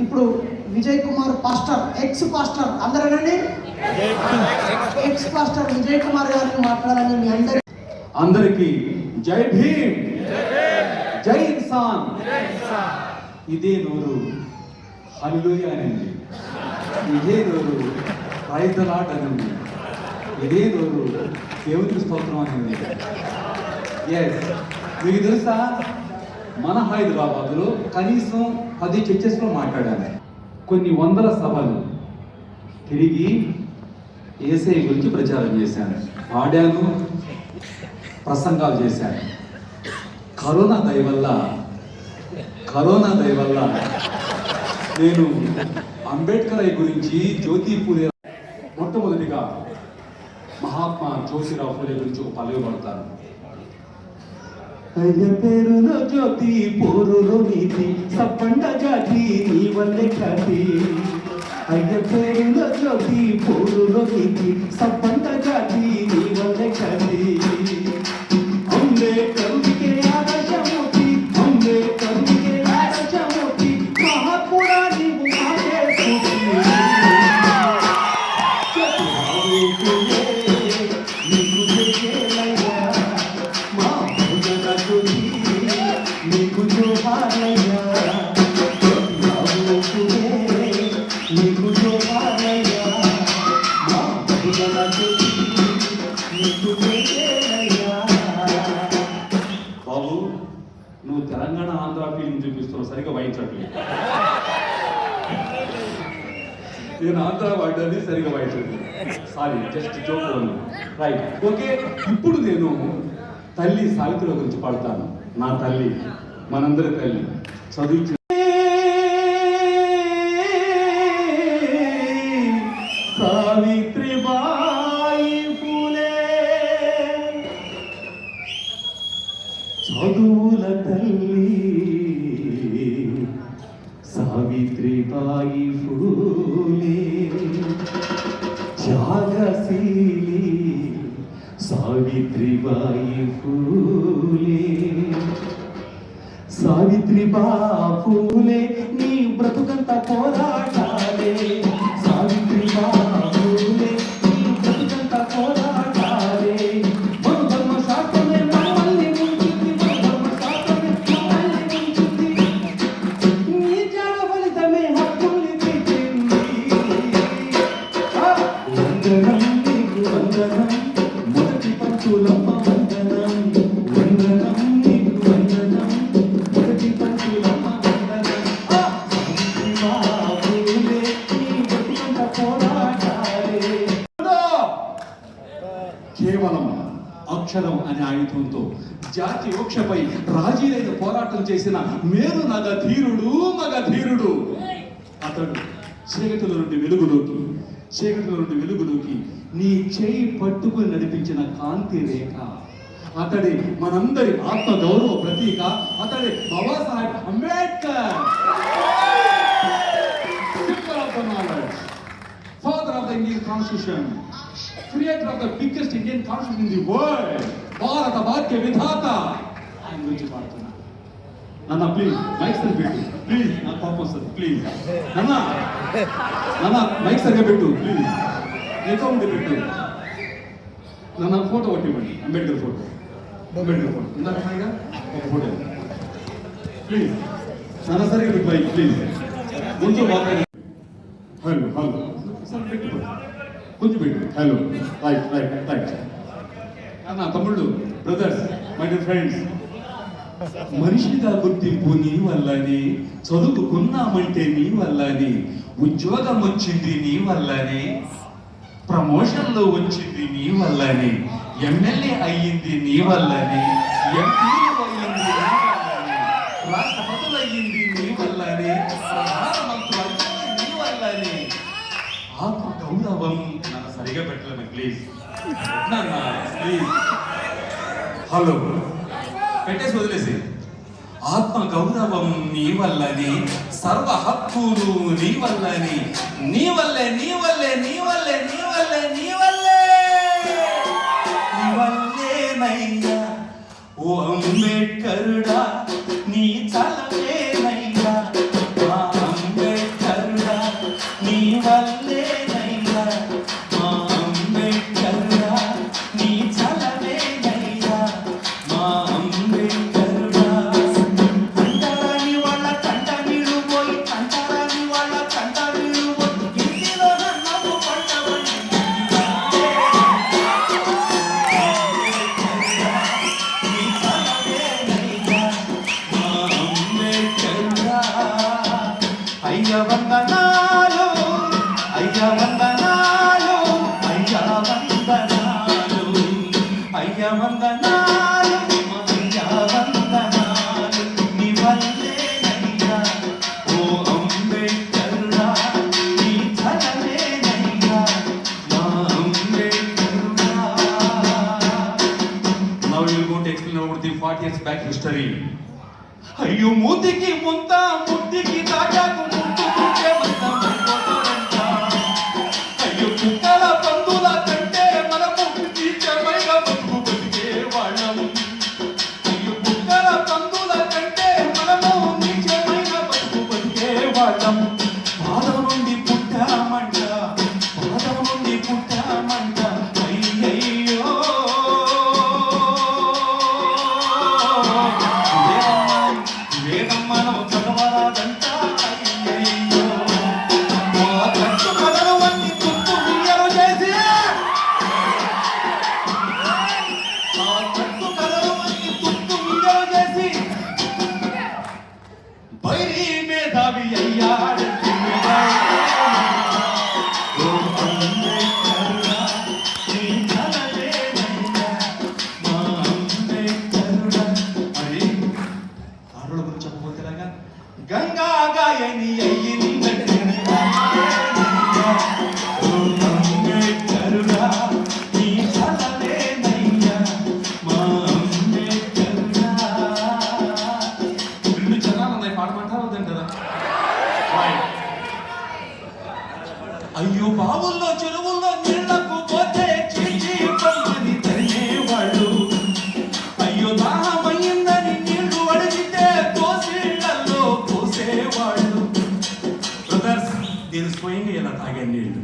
ఇప్పుడు Vijay Kumar pastor ex pastor అందరేనండి? Ex pastor Vijay Kumar గారిని మాట్లాడాలని మీ అందరి అందరికీ జై భీమ్. జై ఇన్సాన్ ఇదే నోరు. హల్లుయ అనండి. ఇదే నోరు. రైతలాట్ అనండి. ఇదే నోరు. దేవునికి స్తోత్రం అనండి. ఎస్ మీకు తెలుసా? మన హైదరాబాద్లో కనీసం పది చర్చెస్లో మాట్లాడాను కొన్ని వందల సభలు తిరిగి ఏసఐ గురించి ప్రచారం చేశాను. పాడాను ప్రసంగాలు చేశాను. కరోనా దయ వల్ల కరోనా దయ వల్ల నేను అంబేద్కర్ గురించి జ్యోతి పూలే మొట్టమొదటిగా మహాత్మా జ్యోతిరావు పూలే గురించి ఒక పల్లవి పడతాను. అయ్య పేరులో జ్యోతి పోరులో నీతి సప్పండ జాతి నీ వల్లే ఖ్యాతి. అయ్య పేరులో జ్యోతి పోరులో నీతి సప్పండ జాతి నీ వల్లే ఖ్యాతి. ఆంధ్ర వాడని సరిగా వాడుతుంది sorry just joke right okay ఇప్పుడు నేను తల్లి సావిత్రి గురించి పాడతాను. నా తల్లి మనందరి తల్లి. చదివించిన కేవలం అక్షరం అనే ఆయుధంతో జాతి వృక్షపై రాజీలైన పోరాటం చేసిన మేరు నగ ధీరుడు మగ ధీరుడు అతడు చీకటిలో నుండి వెలుగులోకి చీకటిలో నుండి వెలుగులోకి నీ చేయి పట్టుకుని నడిపించిన కాంతి రేఖ. అతడి మనందరి ఆత్మ గౌరవ ప్రతీక. అతడి Babasaheb Ambedkar. Father of the Indian constitution creator of the biggest Indian constitution in the world, భారత భాగ్య విధాత ఆయన గురించి పాడుతున్నా నాన్న ప్లీజ్ మైక్ సరిగా పెట్టు ప్లీజ్ నా కోపం వస్తుంది ప్లీజ్ నాన్న నాన్న మైక్ సరిగా పెట్టు ప్లీజ్ నీతో ఉండి పెట్టు నాన్న ఫోటో ఒకటి ఇవ్వండి అంబేద్కర్ ఫోటో అంబేద్కర్ ఫోటో ఇందాక ఉన్నాయిగా? ఒక ఫోటో ప్లీజ్ నాన్న సరిగా పెట్టు మైక్ ప్లీజ్ కొంచెం బాగా హలో హలో సార్ పెట్టు కొంచెం పెట్టు. హలో రైట్ రైట్ రైట్ నా తమ్ముళ్ళు బ్రదర్స్ మై డియర్ ఫ్రెండ్స్ మనిషిగా గుర్తింపు నీ వల్లనే చదువుకున్నామంటే నీ వల్లనే ఉద్యోగం వచ్చింది నీ వల్లనే ప్రమోషన్లో వచ్చింది నీ వల్లనే ఎమ్మెల్యే అయ్యింది నీ వల్లనే ఎంపీ అయ్యింది నీ వల్లనే రాష్ట్రపతులు అయ్యింది నీ వల్లనే ప్రధానమంత్రి అయ్యింది నీ వల్లనే. గౌరవం నన్ను సరిగా పెట్టలేము ప్లీజ్ ప్లీజ్ హలో పెట్టేసి వదిలేసి ఆత్మ గౌరవం నీ వల్లని సర్వ హక్కులు నీ వల్లని నీ వల్లే నీ వల్లే నీ వల్లే నీ వల్లే నీ వల్లే. నీ వల్లేనయ్యా ఓ అంబేడ్కరుడా வந்தன మర్చిపోయింది ఇలా తాగే నీళ్ళు?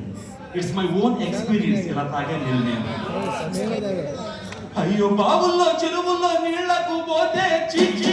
ఇట్స్ మై ఓన్ ఎక్స్పీరియన్స్ ఇలా తాగే నీళ్ళు నేను. అయ్యో బావుల్లో చెరువుల్లో నీళ్ళకు పోతే చీచీ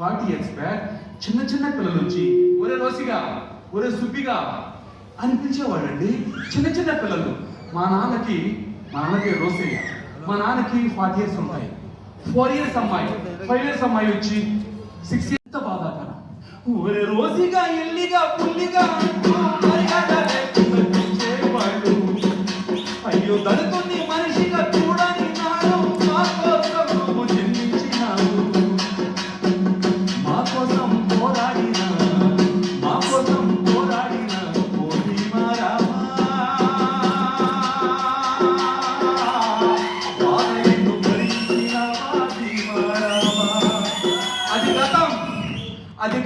ఫార్టీ ఇయర్స్ బ్యాక్ చిన్న చిన్న పిల్లలు వచ్చి ఒరే రోసిగా ఒరే సుబ్బిగా అని పిలిచేవాడండి చిన్న చిన్న పిల్లలు. మా నాన్నకి మా నాన్నకి రోసయ్య మా నాన్నకి ఫార్టీ ఇయర్స్ అమ్మాయి ఫోర్ ఇయర్స్ అమ్మాయి ఫైవ్ ఇయర్స్ అమ్మాయి వచ్చి సిక్స్ ఇయర్స్ బాధాకరం? ఒరే రోజుగా ఎల్లిగా పుల్లిగా అయ్యో దడుతుంది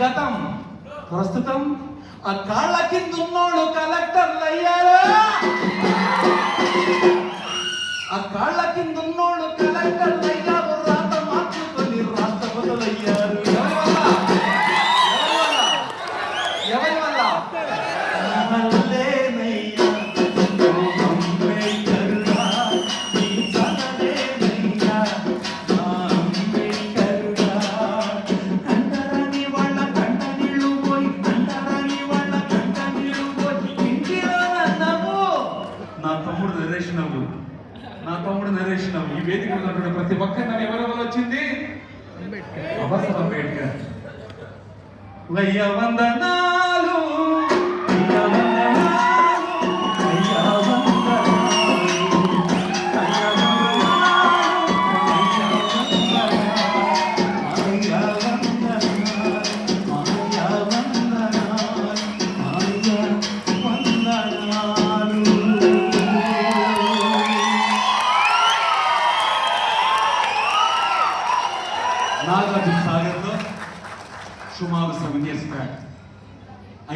గతం ప్రస్తుతం ఆ కాళ్ళ కింద ఉన్నోడు కలెక్టర్లు అయ్యారా. ఆ కాళ్ళ కింద ఉన్నోడు కలెక్టర్లు అయ్యారు. வையவந்தனா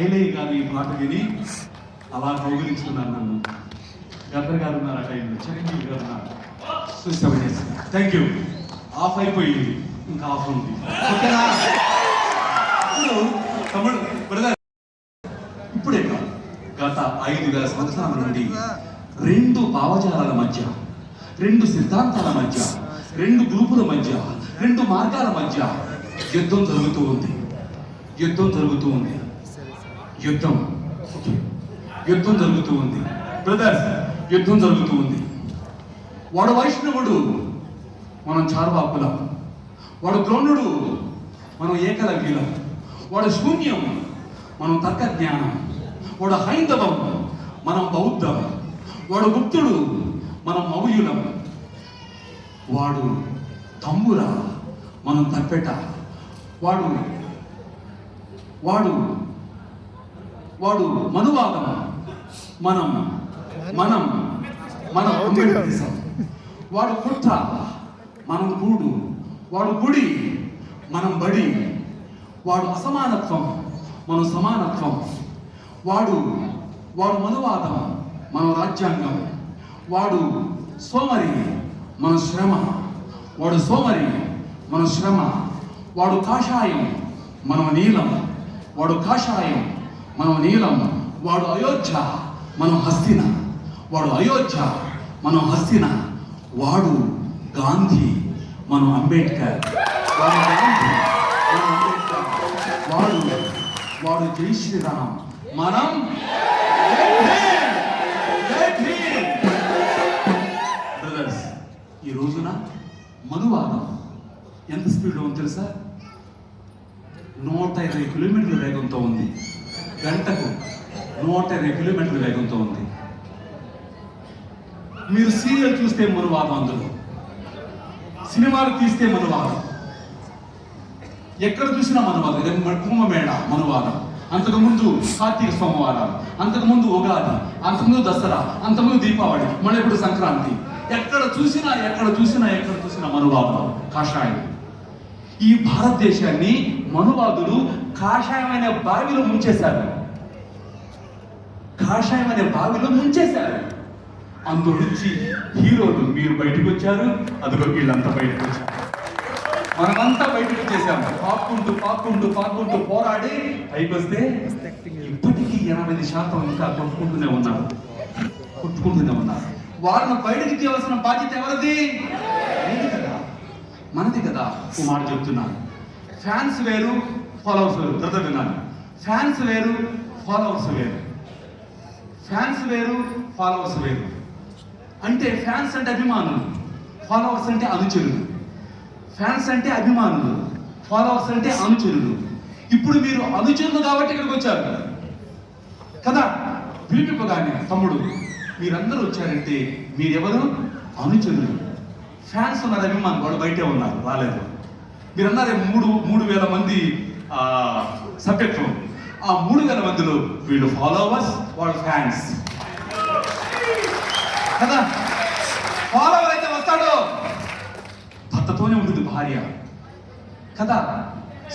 మాట విని అలా కౌగిలించుకున్నారు నన్ను. గద్దర్ గారు ఉన్నారు ఆ టైంలో. చిరంజీవి గారు ఉన్నారు. థ్యాంక్ యూ ఆఫ్ అయిపోయింది. ఇంకా ఆఫ్ ఉంది. ఓకేనా? తమ్ముడు బ్రదర్ ఇప్పుడే కాదు. గత ఐదు వేల సంవత్సరాల నుండి రెండు భావజాలాల మధ్య రెండు సిద్ధాంతాల మధ్య రెండు గ్రూపుల మధ్య రెండు మార్గాల మధ్య యుద్ధం జరుగుతూ ఉంది. యుద్ధం జరుగుతూ ఉంది. యుద్ధం. ఓకే. యుద్ధం జరుగుతూ ఉంది. బ్రదర్స్ యుద్ధం జరుగుతూ ఉంది. వాడు వైష్ణవుడు. మనం చార్వాకులం వాడు ద్రోణుడు. మనం ఏకలవ్యులం. వాడు శూన్యం. మనం తర్క జ్ఞానం వాడు హైందవం. మనం బౌద్ధం. వాడు గుప్తుడు. మనం మౌయులం వాడు తమ్మురా. మనం తప్పెట. వాడు వాడు వాడు మనువాదం. మనం మనం మనం అంబేద్కరిజం వాడు కుట్ర మనం కూడు. వాడు గుడి మనం బడి. వాడు అసమానత్వం మనం సమానత్వం. వాడు వాడు మనువాదం మనం రాజ్యాంగం. వాడు సోమరి మన శ్రమ. వాడు సోమరి మన శ్రమ. వాడు కాషాయం మనం నీలం. వాడు కాషాయం మనం నీలం వాడు అయోధ్య మనం హస్తిన. వాడు అయోధ్య మనం హస్తిన. వాడు గాంధీ మనం అంబేద్కర్. వాడు గాంధీ మనం అంబేద్కర్. వాడు వాడు జై శ్రీరామ్. మనం బ్రదర్స్ ఈ రోజున మనువాదం. ఎంత స్పీడ్లో ఉంది తెలుసా? నూట ఇరవై కిలోమీటర్ల వేగంతో ఉంది. గంటకు నూట ఇరవై కిలోమీటర్ల వేగంతో ఉంది. మీరు సీరియల్ చూస్తే మనువాదం అందులో. సినిమాలు తీస్తే మనువాదం. ఎక్కడ చూసినా మనువాదం. ఇది కుంభమేళ మనువాదం. అంతకుముందు కార్తీక సోమవారం అంతకుముందు ఉగాది అంతకుముందు దసరా అంతకుముందు దీపావళి మళ్ళీ ఇప్పుడు సంక్రాంతి. ఎక్కడ చూసినా ఎక్కడ చూసినా ఎక్కడ చూసినా మనువాదం. కాషాయం. ఈ భారతదేశాన్ని మనువాదులు కాషాయమైన బావిలో ముంచేశారు. కాషాయమైన బావిలో ముంచేశారు. అందు నుంచి హీరోలు మీరు బయటకు వచ్చారు అదిగో వీళ్ళంతా బయటకు వచ్చారు మనమంతా బయటకు వచ్చేసాము పాక్కుంటూ పాక్కుంటూ పాక్కుంటూ పోరాడి పైకి వస్తే ఇప్పటికీ ఎనభై శాతం ఇంకా కొట్టుకుంటూనే ఉన్నారు. కొట్టుకుంటూనే ఉన్నారు. వాళ్ళని బయటకు తీయవలసిన బాధ్యత ఎవరిది? కదా. మనది కదా. ఓ మాట చెప్తున్నాను ఫ్యాన్స్ వేరు ఫాలోవర్స్ వేరు దత విన్నాను ఫ్యాన్స్ వేరు ఫాలోవర్స్ వేరు ఫ్యాన్స్ వేరు ఫాలోవర్స్ వేరు అంటే ఫ్యాన్స్ అంటే అభిమానులు ఫాలోవర్స్ అంటే అనుచరులు. ఫ్యాన్స్ అంటే అభిమానులు ఫాలోవర్స్ అంటే అనుచరులు. ఇప్పుడు మీరు అనుచరులు కాబట్టి ఇక్కడికి వచ్చారు. కదా? పిలిపింపగానే తమ్ముడు మీరందరూ వచ్చారంటే మీరెవరు? అనుచరులు. ఫ్యాన్స్ ఉన్నారు అభిమానులు. వాడు బయటే ఉన్నారు రాలేదు. మీరు అన్నారే మూడు మూడు వేల మంది సబ్జెక్టు ఆ మూడు వేల మందిలో వీళ్ళు ఫాలోవర్స్ వాళ్ళ ఫ్యాన్స్ కదా? ఫాలోవర్ అయితే వస్తాడు. భర్తతోనే ఉంటుంది భార్య. కదా?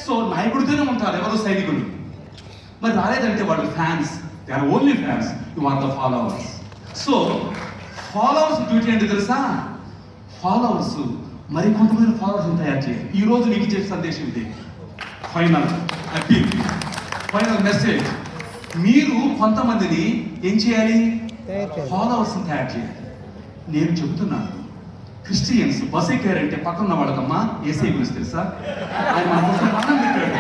సో నాయకుడితోనే ఉంటారు ఎవరు సైనికుడు మరి రాలేదంటే వాళ్ళు fans they are only fans you are the followers so followers duty అంటే తెలుసా? ఫాలోవర్స్ మరి కొంతమంది ఫాలోవర్స్ తయారు చేయాలి ఈ రోజు నీకు ఇచ్చే సందేశం ఇది. ఫైనల్ అప్పీల్ ఫైనల్ మెసేజ్ మీరు కొంతమందిని ఏం చేయాలి? ఫాలోవర్స్ తయారు చేయాలి. నేను చెబుతున్నాను. క్రిస్టియన్స్ బస్ ఎక్కారంటే పక్కన ఉన్న వాళ్ళకమ్మా ఏసై గురించి తెలుసా? ఆయన మన కోసం అన్నం పెట్టాడు.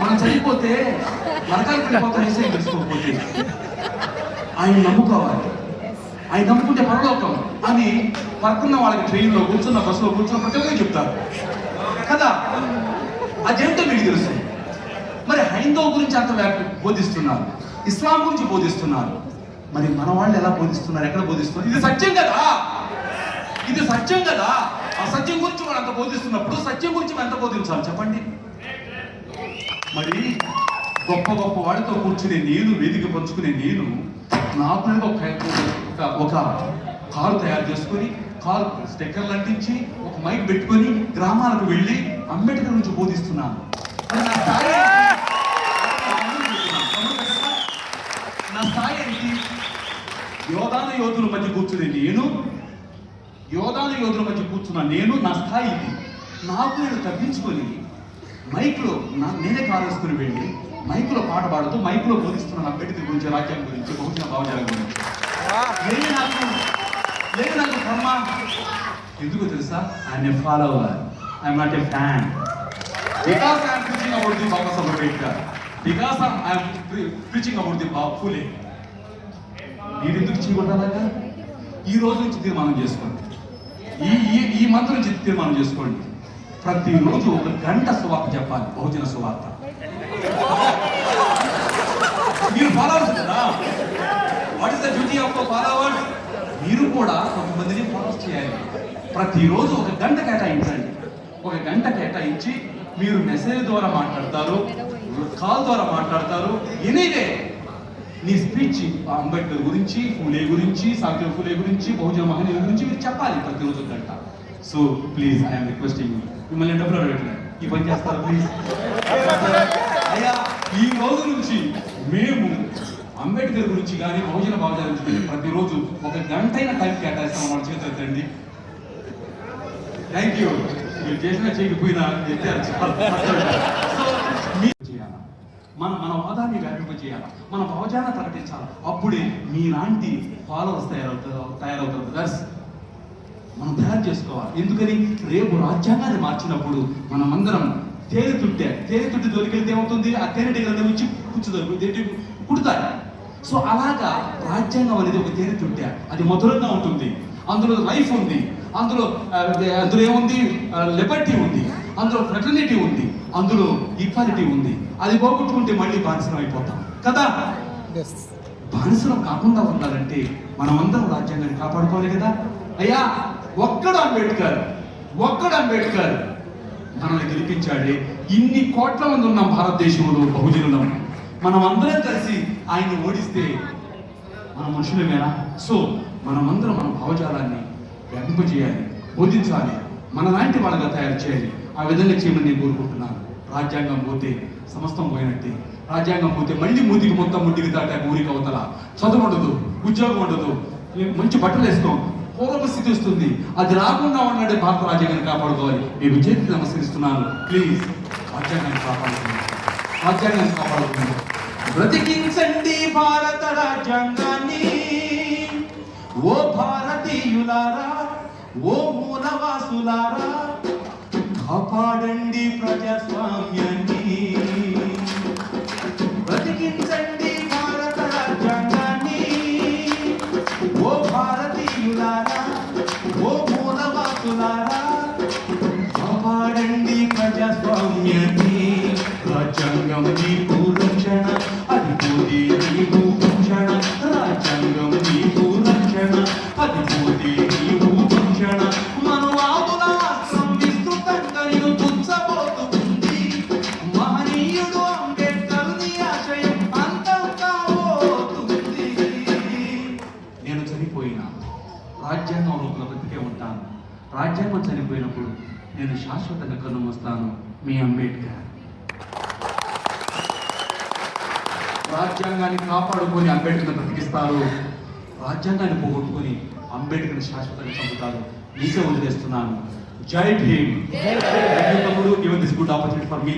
మనం చనిపోతే నరకాలకు వెళ్ళిపోతాం ఏసై తెలుసుకోకపోతే ఆయన నమ్ముకోవాలి. ఆయన నమ్ముకుంటే పరలోకం. అని పక్కన వాళ్ళకి ట్రైన్లో కూర్చున్న బస్సులో కూర్చున్న ప్రతి ఒక్కరికి చెప్తారు. కదా? అదేంటో మీకు తెలుసు. మరి హైందవ గురించి అంత బోధిస్తున్నారు. ఇస్లాం గురించి బోధిస్తున్నారు. మరి మన వాళ్ళు ఎలా బోధిస్తున్నారు? ఎక్కడ బోధిస్తున్నారు? ఇది సత్యం కదా? ఇది సత్యం కదా? ఆ సత్యం గురించి మనం అంత బోధిస్తున్నప్పుడు సత్యం గురించి మనం ఎంత బోధించాలి? చెప్పండి. మరి గొప్ప గొప్ప వాడితో కూర్చునే నేను వేదిక పంచుకునే నేను నాకుండా ఒక ఒక కారు తయారు చేసుకొని కారు స్టెక్కర్లు అంటించి ఒక మైక్ పెట్టుకొని గ్రామాలకు వెళ్ళి అంబేద్కర్ నుంచి బోధిస్తున్నాను. నా స్థాయి యోధాన యోధుల మధ్య కూర్చుని నేను యోధాన యోధుల మధ్య కూర్చున్న నేను నా స్థాయి నాకు నేను తగ్గించుకొని మైక్లో నా నేనే కాలేసుకుని వెళ్ళి మైక్లో పాట పాడుతూ మైక్లో బోధిస్తున్న అంబేద్కర్ గురించి రాజ్యాంగం గురించి బహుజన భావజాల గురించి. నాకు లేదు నాకు కర్మ. ఎందుకు తెలుసా? ఆయన a follower I'm not a fan because I'm preaching about the Baba Saheb Ambedkar because I'm preaching about the Babu Phule మీరు ఎందుకు చేయకూడదాగా ఈ రోజు నుంచి తీర్మానం చేసుకోండి. ఈ ఈ ఈ మంత్ నుంచి తీర్మానం చేసుకోండి. ప్రతిరోజు ఒక గంట సువార్త చెప్పాలి బహుజన సువార్త. మీరు ఫాలోవర్స్ కదా? What is the duty of followers మీరు కూడా కొంతమందిని ఫాలో చేయాలి. ప్రతిరోజు ఒక గంట కేటాయించండి. ఒక గంట కేటాయించి మీరు మెసేజ్ ద్వారా మాట్లాడతారు కాల్ ద్వారా మాట్లాడతారు ఎనీవే. నీ స్పీచ్ అంబేద్కర్ గురించి ఫూలే గురించి సావిత్రి ఫూలే గురించి బహుజన మహనీయుల గురించి మీరు చెప్పాలి ప్రతిరోజు గంట. సో ప్లీజ్ ఐఎమ్ రిక్వెస్టింగ్ మిమ్మల్ని డబ్బులు అడగట్లేదు ఈ పని చేస్తారు ప్లీజ్ ఈ రోజు నుంచి మేము అంబేద్కర్ గురించి కానీ బహుజన భావజాల గురించి కానీ ప్రతిరోజు ఒక గంటైన టైం కేటాయిస్తాం మన చేతులు తండ్రి థ్యాంక్ యూ మీరు చేసినా చేయకపోయినా ఎత్తారు చేయాలా? మన మన వాదాన్ని వ్యాపింపజేయాలి? మన భావజాలను ప్రకటించాలి? అప్పుడే మీలాంటి ఫాలోవర్స్ తయారవుతారు తయారవుతారు. బ్రదర్స్ మనం తయారు చేసుకోవాలి. ఎందుకని? రేపు రాజ్యాంగాన్ని మార్చినప్పుడు మనమందరం తేనె తుట్టే తేనె తుట్టి దొరికెళ్తే ఏమవుతుంది? ఆ తేనె టీగల వచ్చి కూర్చుంది కుడతాయి సో అలాగా రాజ్యాంగం అనేది ఒక తేనె తుట్టే అది మధురంగా ఉంటుంది. అందులో లైఫ్ ఉంది. అందులో అందులో ఏముంది? లిబర్టీ ఉంది. అందులో ఫ్రెటర్నిటీ ఉంది. అందులో ఈక్వాలిటీ ఉంది. అది పోగొట్టుకుంటే మళ్ళీ బానిసలం అయిపోతాం. కదా? బానిసలం కాకుండా ఉండాలంటే మనమందరం రాజ్యాంగాన్ని కాపాడుకోవాలి కదా? అయ్యా ఒక్కడు అంబేద్కర్ ఒక్కడు అంబేద్కర్. మనల్ని గెలిపించాడే. ఇన్ని కోట్ల మంది ఉన్నాం భారతదేశంలో బహుజనులం. మనం అందరం కలిసి ఆయన్ని ఓడిస్తే మన మనుషులమేనా? సో మనమందరం మన భావజాలాన్ని వ్యాపింపజేయాలి బోధించాలి మన లాంటి వాళ్ళగా తయారు చేయాలి. ఆ విధంగా చేయమని నేను కోరుకుంటున్నాను. రాజ్యాంగం పోతే సమస్తం పోయినట్టే. రాజ్యాంగం పోతే మళ్ళీ మూతికి మొత్తం ముట్టికి దాటాక ఊరికి అవతల. చదువు ఉండదు ఉద్యోగం ఉండదు. మంచి బట్టలు వేసుకోం. పూర్వ స్థితి వస్తుంది. అది రాకుండా ఉన్నాడే భారత రాజ్యాంగాన్ని కాపాడుకోవాలి. నేను చేతికి నమస్కరిస్తున్నాను. ప్లీజ్ రాజ్యాంగాన్ని కాపాడుతున్నాను రాజ్యాంగాన్ని కాపాడుతున్నాను బ్రతికించండి భారత రాజ్యాంగాన్ని. ఓ భారతీయులారా ఓ మూలవాసులారా కాపాడండి ప్రజాస్వామ్యాన్ని. బ్రతికించండి ప్రజాస్వామ్యాన్ని రాజ్యాంగం నీకు రక్షణ అది పోతే నీకు భూషణ రాజ్యాంగం నీకు రక్షణ అది పోతే నీకు భూషణ మనువాదుల అస్త్రం విస్తృతంగా తుచ్చబోతుంది మహనీయుడు అంబేద్కర్ నీ ఆశయం అంతం కాబోతుంది నేను చనిపోయినా రాజ్యాంగం బ్రతికే ఉంటాను. రాజ్యాంగం చనిపోయినప్పుడు నేను శాశ్వతంగా కన్నుమూస్తాను మీ అంబేద్కర్. రాజ్యాంగాన్ని కాపాడుకొని అంబేద్కర్ బ్రతికిస్తారు. రాజ్యాంగాన్ని పోగొట్టుకొని అంబేద్కర్ శాశ్వతంగా చంపుతారు. నీకే వదిలేస్తున్నాను. జై భీమ్. తమ్ముడు. Given this good opportunity for me